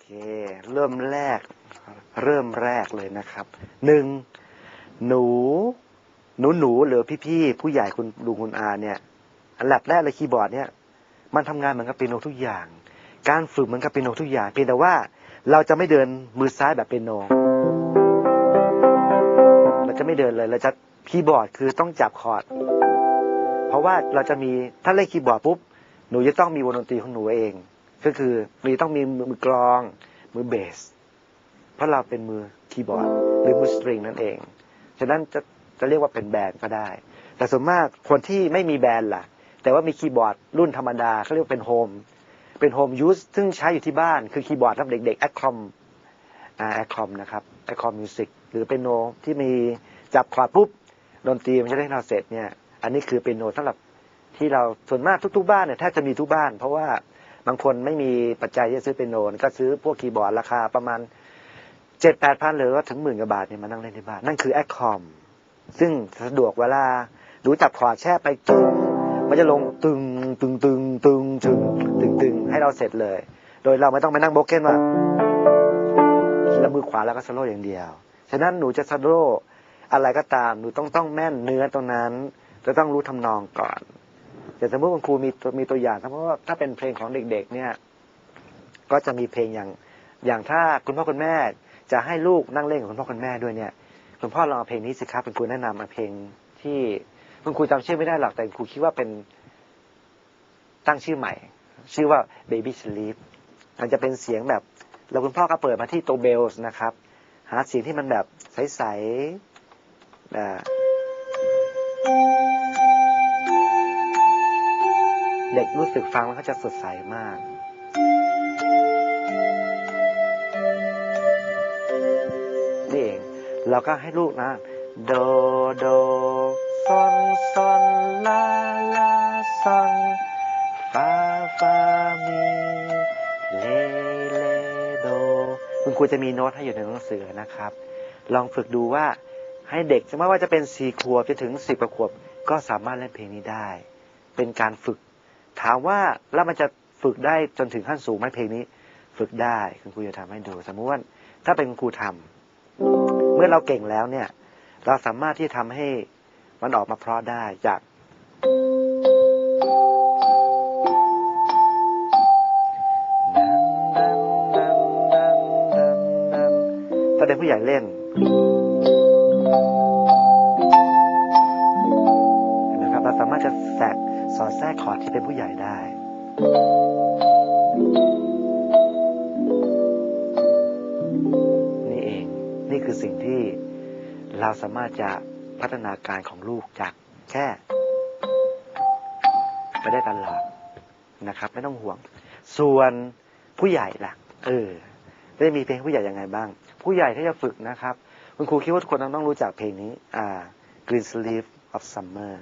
เค เริ่มแรก เริ่มแรกเลยนะครับหนึ่งหนู หนูหนูหรือพี่ๆผู้ใหญ่คุณลุงคุณอาเนี่ย อันดับแรกเลยคีย์บอร์ดเนี่ย มันทำงานเหมือนกับเปียโนทุกอย่าง การฝึกเหมือนกับเปียโนทุกอย่าง เพียงแต่ว่าเราจะไม่เดินมือซ้ายแบบเปียโนเราจะไม่เดินเลยเราจะคีย์บอร์ดคือต้องจับคอร์ดเพราะว่าเราจะมีถ้าเล่นคีย์บอร์ดปุ๊บหนูจะต้องมีวงดนตรีของหนูเอง ก็คือหนูจะต้องมีมือกลอง มือเบส เพราะเราเป็นมือคีย์บอร์ด หรือมือสตริงนั่นเอง ฉะนั้นจะจะเรียกว่าเป็นแบนด์ก็ได้ แต่ส่วนมากคนที่ไม่มีแบนด์ล่ะ แต่ว่ามีคีย์บอร์ดรุ่นธรรมดาเขาเรียกว่าเป็นโฮมเป็นโฮมยูสซึ่งใช้อยู่ที่บ้าน คือคีย์บอร์ดสำหรับเด็กๆแอคคอมแอคคอมนะครับแอคคอมมิวสิกหรือเป็นโนที่มีจับคอร์ดปุ๊บดนตรีมันจะได้เราเสร็จเนี่ย อันนี้คือเป็นโนสำหรับที่เราส่วนมากทุกๆบ้านเนี่ยแทบจะมีทุกบ้าน เพราะว่า บางคนไม่มีปัจจัยจะซื้อเป็นโนนก็ซื้อพวกคีย์บอร์ดราคาประมาณเจ็ดแปดพันหรือว่าถึงหมื่นกว่าบาทเนี่ยมานั่งเล่นที่บ้านนั่นคือแอคคอมซึ่งสะดวกเวลาดูจับคอร์ดแช่ไปตึงมันจะลงตึงตึงตึงตึงตึงตึงตึงให้เราเสร็จเลย โดยเราไม่ต้องไปนั่งโบกเก้นว่าแล้วมือขวาแล้วก็สโลว์อย่างเดียว ฉะนั้นหนูจะสโลว์อะไรก็ตามหนูต้องต้องแม่นเนื้อตรงนั้นจะต้องรู้ทำนองก่อน แต่สมมติคุณครูมีตัวมีตัวอย่างเพราะว่าถ้าเป็นเพลงของเด็ก ๆ เนี่ย ก็จะมีเพลงอย่าง อย่างถ้าคุณพ่อคุณแม่จะให้ลูกนั่งเล่นกับคุณพ่อคุณแม่ด้วยเนี่ย คุณพ่อลองเอาเพลงนี้สิครับเป็นครูแนะนำมาเพลงที่คุณครูจำชื่อไม่ได้หรอกแต่ครูคิดว่าเป็นตั้งชื่อใหม่ ชื่อว่า Baby Sleep มันจะเป็นเสียงแบบแล้วคุณพ่อก็เปิดมาที่ตัวเบลส์นะครับ หาเสียงที่มันแบบใสๆอ่า เด็กรู้สึกฟังแล้วเขาจะสดใสมาก นี่เองเราก็ให้ลูกนะ โดโดซอนซอนลาลาซอนฟาฟามีเลเลโดคุณครูจะมีโน้ตให้อยู่ในหนังสือนะครับ ลองฝึกดูว่าให้เด็กไม่ว่าจะเป็นสี่ขวบจนถึงสิบขวบ ก็สามารถเล่นเพลงนี้ได้ เป็นการฝึก ถามว่าแล้วมันจะฝึกได้จนถึงขั้นสูงไหมเพลงนี้ ฝึกได้คุณครูจะทำให้ดู สมมติว่าถ้าเป็นคุณครูทำเมื่อเราเก่งแล้วเนี่ย เราสามารถที่จะทำให้มันออกมาเพราะได้จาก ถ้าเป็นผู้ใหญ่เล่นนไหมครับเราสามารถจะแทรก สอดแทรกคอร์ดที่เป็นผู้ใหญ่ได้ นี่เองนี่คือสิ่งที่เราสามารถจะพัฒนาการของลูกจากแค่ไปได้ตลอดนะครับ ไม่ต้องห่วง ส่วนผู้ใหญ่ล่ะ เออ ได้มีเพลงผู้ใหญ่ยังไงบ้าง ผู้ใหญ่ที่จะฝึกนะครับ คุณครูคิดว่าทุกคนต้องรู้จักเพลงนี้ อ่า Green Sleeve of Summer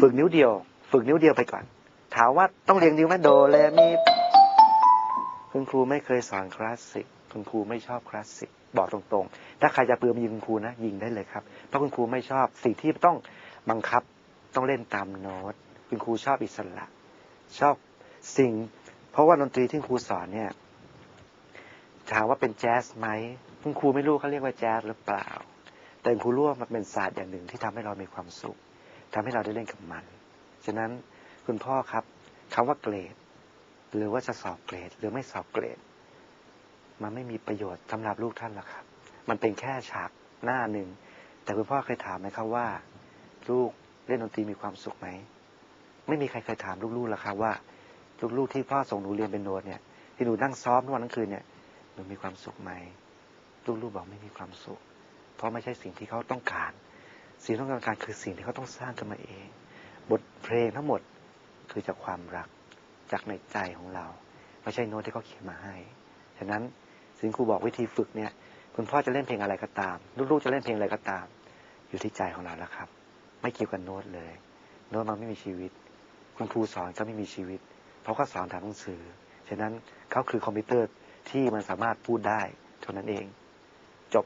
ฝึกนิ้วเดียว ฝึกนิ้วเดียวไปก่อน ถามว่าต้องเรียงนิ้วไหมโดเลมีคุณครูไม่เคยสอนคลาสสิกคุณครูไม่ชอบคลาสสิกบอกตรงๆ ถ้าใครจะเปลือมยิงคุณครูนะยิงได้เลยครับ เพราะคุณครูไม่ชอบสิ่งที่ต้องบังคับต้องเล่นตามโน้ตคุณครูชอบอิสระ ชอบสิ่ง เพราะว่าดนตรีที่ครูสอนเนี่ยถามว่าเป็นแจ๊สไหมคุณครูไม่รู้เขาเรียกว่าแจ๊สหรือเปล่า แต่คุณครูรู้ว่ามันเป็นศาสตร์อย่างหนึ่งที่ทำให้เรามีความสุข ทำให้เราได้เล่นกับมัน ฉะนั้นคุณพ่อครับคำว่าเกรด หรือว่าจะสอบเกรด หรือไม่สอบเกรด มันไม่มีประโยชน์สำหรับลูกท่านหรอกครับ มันเป็นแค่ฉากหน้าหนึ่ง แต่คุณพ่อเคยถามไหมครับว่า ลูกเล่นดนตรีมีความสุขไหมไม่มีใครเคยถามลูกๆหรอกครับว่า ลูกๆที่พ่อส่งหนูเรียนเป็นโนดเนี่ย ที่หนูนั่งซ้อมทุกวันทั้งคืนเนี่ยหนูมีความสุขไหมลูกๆบอกไม่มีความสุข เพราะไม่ใช่สิ่งที่เขาต้องการ สิ่งต้องการคือสิ่งที่เขาต้องสร้างขึ้นมาเอง บทเพลงทั้งหมดคือจากความรักจากในใจของเรา ไม่ใช่โน้ตที่เขาเขียนมาให้ ฉะนั้นสิ่งครูบอกวิธีฝึกเนี่ย คุณพ่อจะเล่นเพลงอะไรก็ตาม ลูกๆจะเล่นเพลงอะไรก็ตาม อยู่ที่ใจของเราแล้วครับ ไม่เกี่ยวกับโน้ตเลย โน้ตมันไม่มีชีวิต คุณครูสอนก็ไม่มีชีวิต เพราะเขาสอนทางหนังสือ ฉะนั้นเขาคือคอมพิวเตอร์ที่มันสามารถพูดได้เท่านั้นเอง จบ